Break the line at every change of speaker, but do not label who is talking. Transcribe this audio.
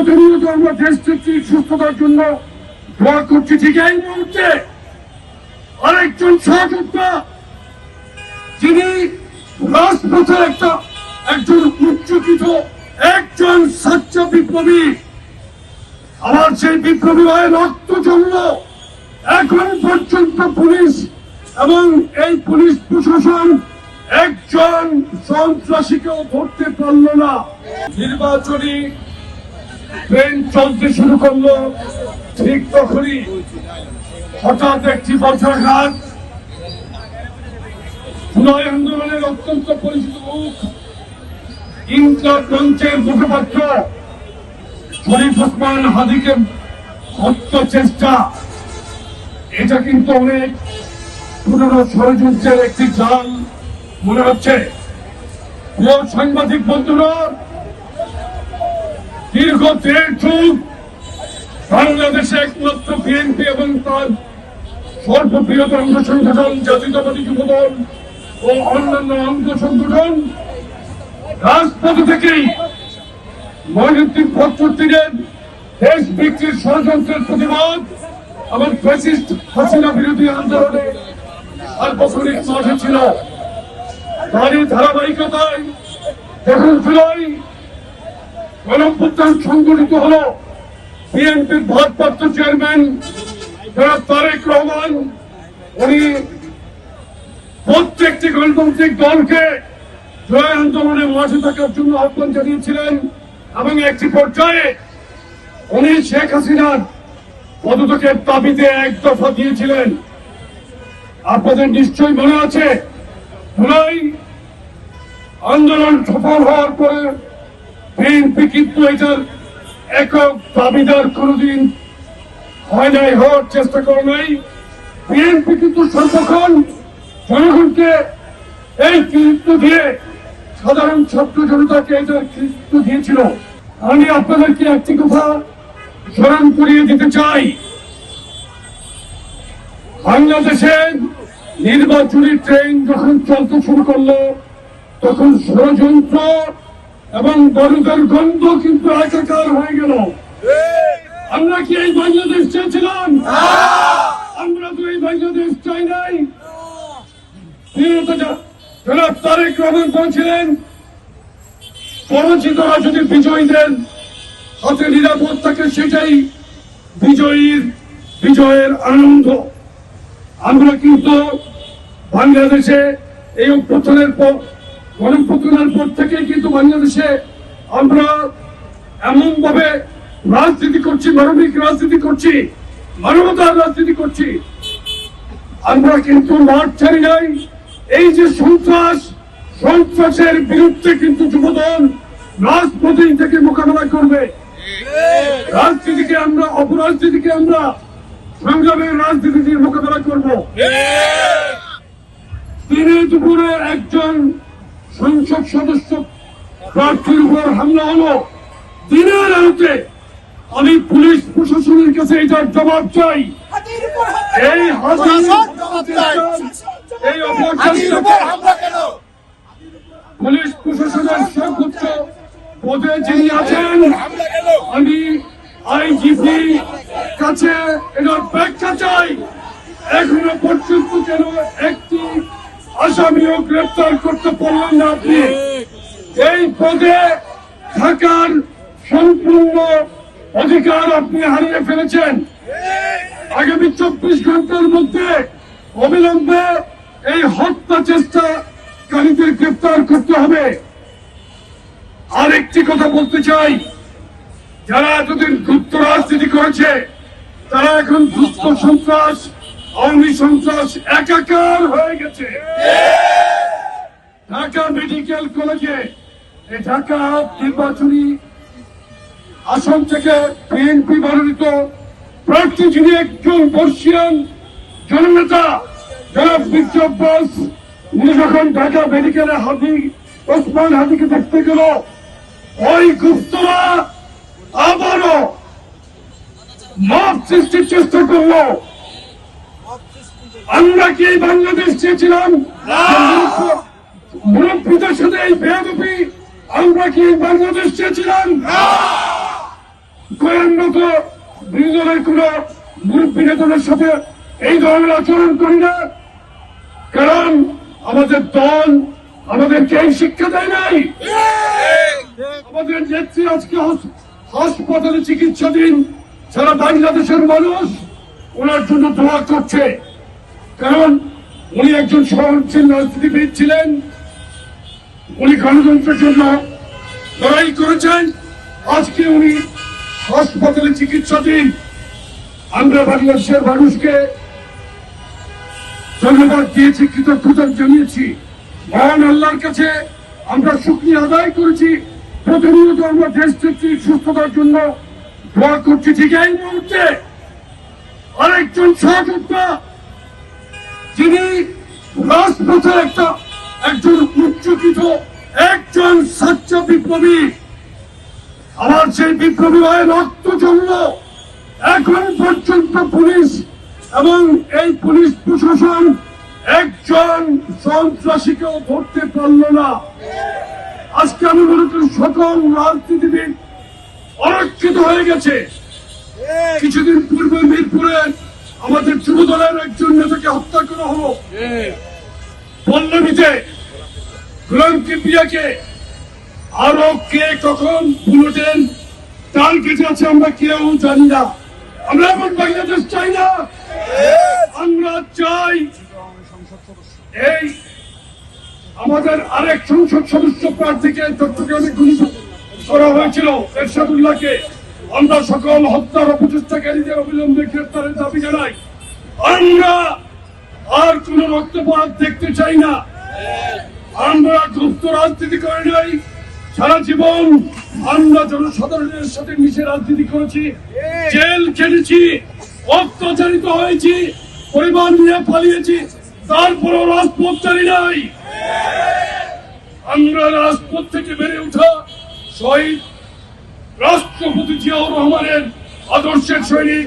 প্রতিনিয়ত আমরা দেশ নেত্রীর সুস্থতার জন্য দোয়া করছি, ঠিক এই মুহূর্তে আরেকজন সহযোদ্ধা, যিনি রাজপথের একটা, একজন উচ্চকিত, একজন সাচ্চা বিপ্লবী। আমার সেই বিপ্লবী হয়ে রক্ত জমল এখন পর্যন্ত পুলিশ এবং এই পুলিশ প্রশাসন একজন সন্ত্রাসীকেও ধরতে পারল না। নির্বাচনী ট্রেন চলতে শুরু করল। ঠিক তখনই হঠাৎ একটি বজ্রাঘাত। জুলাই আন্দোলনের অত্যন্ত পরিচিত মুখ, ইনকলাব মঞ্চের মুখপাত্র শরীফ ওসমান হাদিকে হত্যা চেষ্টা। এটা কিন্তু অনেক পুরনো ষড়যন্ত্রের একটি জাল, মনে হচ্ছে। প্রিয় সাংবাদিক বন্ধুরা দীর্ঘ দেড় যুগ বাংলাদেশে একমাত্র বিএনপি এবং তার সর্ববৃহৎ অঙ্গ সংগঠন জাতীয়তাবাদী যুবদল ও অন্যান্য অঙ্গ সংগঠন। রাজপথ থেকেই মহিনুদ্দিন ফখরুদ্দিনের দেশ বিক্রির ষড়যন্ত্রের প্রতিবাদ এবং ফ্যাসিস্ট হাসিনা বিরোধী আন্দোলনে সার্বক্ষণিক মাঠে ছিল। তারই ধারাবাহিকতায় যখন জুলাই গণপ্রত্যান সংগঠিত হল বিএনপির ভারপ্রাপ্ত চেয়ারম্যান জনাব তারেক রহমান, উনি প্রত্যেকটি গণতান্ত্রিক দলকে জয় আন্দোলনে মাঠে থাকার জন্য আহ্বান জানিয়েছিলেন এবং একটি পর্যায়ে উনি শেখ হাসিনার পদত্যাগের দাবিতে এক দফা দিয়েছিলেন। আপনাদের নিশ্চয়ই মনে আছে, জুলাই আন্দোলন সফল হওয়ার পরে বিএনপি কিন্তু এটার একক দাবিদার কোনদিন হয় নাই, হওয়ার চেষ্টা করে নাই। বিএনপি কিন্তু সর্বক্ষণ জনগণকে এই কৃতিত্ব দিয়ে সাধারণ ছাত্র জনতাকে এটার কৃতিত্ব দিয়েছিল। আমি আপনাদেরকে একটি কথা স্মরণ করিয়ে দিতে চাই। বাংলাদেশে নির্বাচনী ট্রেন যখন চলতে শুরু করল, তখন ষড়যন্ত্র এবং বড়দের গন্ধ কিন্তু একাকার হয়ে গেল। আমরা কি এই বাংলাদেশ চেয়েছিলাম? আমরা তো এই বাংলাদেশ চাই নাই। জনাব তারেক রহমান বলছিলেন পরাজিতরা যদি বিজয়ীদের হাতে নিরাপদ থাকে সেটাই বিজয়ীর বিজয়ের আনন্দ। আমরা কিন্তু বাংলাদেশে এই অভ্যুত্থানের পর গণপ্রতনের পর থেকে কিন্তু বাংলাদেশে আমরা এমন ভাবে রাজনীতি করছি মানবিক রাজনীতি করছি মানবতার রাজনীতি করছি। আমরা কিন্তু মাঠ ছাড়ি নাই। এই যে সন্ত্রাস সন্ত্রাসের বিরুদ্ধে কিন্তু যুবদল রাজপথে থেকে মোকাবেলা করবে। রাজনীতিকে আমরা অপরাজনীতিকে আমরা সংগ্রামের রাজনীতি দিয়ে মোকাবেলা করব। দিনে দুপুরে একজন সংসদ সদস্য প্রার্থীর উপর হামলা হলো। দিনের আলোতে আমি পুলিশ প্রশাসনের কাছে এটার জবাব চাই। এই পুলিশ প্রশাসনের সর্বোচ্চ পদে যিনি আছেন আমি আইজিপি কাছে এটার ব্যাখ্যা চাই। এখনও পর্যন্ত কেন একটি আসামিও গ্রেপ্তার করতে পারলেন না আপনি। এই পদে থাকার সম্পূর্ণ অধিকার আপনি হারিয়ে ফেলেছেন। আগামী চব্বিশ ঘণ্টার মধ্যে অবিলম্বে এই হত্যা চেষ্টা কারীদের গ্রেপ্তার করতে হবে। আরেকটি কথা বলতে চাই। যারা এতদিন গুপ্ত রাজনীতি করেছে, তারা এখন দুস্থ সন্ত্রাস আওয়ামী সন্ত্রাস একাকার হয়ে গেছে। ঢাকা মেডিকেল কলেজে ঢাকা নির্বাচনী আসন থেকে বিএনপি মনোনীত প্রার্থী যিনি একজন বর্ষিয়ান জননেতা, জনাব বিপ্লব বোস উনি যখন ঢাকা মেডিকেলে হাদি ওসমান হাদিকে দেখতে গেল। ওই গুপ্তরা আবারও মত সৃষ্টির চেষ্টা করল। আমরা কি বাংলাদেশ চেয়েছিলাম? মুরব্বীদের সাথে এই বেয়াদপি আমরা কি বাংলাদেশ চেয়েছিলাম? মতো বিরোধী কোন মুরব্বী নেতাদের সাথে এই ধরনের আচরণ করি না। কারণ আমাদের দল আমাদেরকে এই শিক্ষা দেয় নাই। আমাদের নেত্রী আজকে হাস- হাসপাতালে চিকিৎসাধীন সারা বাংলাদেশের মানুষ ওনার জন্য দোয়া করছে। কারণ উনি একজন সহনশীল রাজনীতিবিদ ছিলেন। উনি গণতন্ত্রের জন্য লড়াই করেছেন। আজকে উনি হাসপাতালে চিকিৎসাধীন। আমরা বাংলাদেশের মানুষকে ধন্যবাদ দিয়েছি, কৃতজ্ঞতা জানিয়েছি। মহান আল্লাহর কাছে আমরা শুক্রিয়া আদায় করেছি। প্রতিনিয়ত আমরা দেশ নেত্রীর সুস্থতার জন্য দোয়া করছি। ঠিক এই মুহূর্তে আরেকজন সহযোদ্ধা যিনি রাজপথে একটা একজন উচ্চকিত একজন সাচ্চা বিপ্লবী। আমার সেই বিপ্লবী হয়ে রক্ত জমল এখন পর্যন্ত পুলিশ এবং এই পুলিশ প্রশাসন একজন সন্ত্রাসীকেও ধরতে পারল না। আজকে আমি মনে করি সকল রাজনীতিবিদ অরক্ষিত হয়ে গেছে। কিছুদিন পূর্বে মিরপুরে আমাদের যুব দলের একজন নেতাকে হত্যা করা হলো। পল্লবীতে গোলাম আরও কে কখন বুলেটেন তার কেটে আছে আমরা কেউ জানি না। আমরা এখন বাংলাদেশ চাই না। আমরা চাই এই আমাদের আরেক সংসদ সদস্য প্রার্থীকে তথ্যকে অনেক গুলি করা হয়েছিল এরশাদুল্লাহকে। আমরা সকল হত্যার অপচেষ্টাকারীদের অবিলম্বে গ্রেপ্তারের দাবি জানাই। আমরা আর কোন রক্তপাত দেখতে চাই না। আমরা গুপ্ত রাজনীতি করে নাই। সারা জীবন আমরা জনসাধারণের সাথে মিশে রাজনীতি করেছি, জেল খেটেছি, অত্যাচারিত হয়েছি, পরিবার নিয়ে পালিয়েছি, তারপরও রাজপথ চালি নাই। আমরা রাজপথ থেকে বেড়ে ওঠা শহীদ রাষ্ট্রপতি জিয়াউর রহমানের আদর্শের সৈনিক।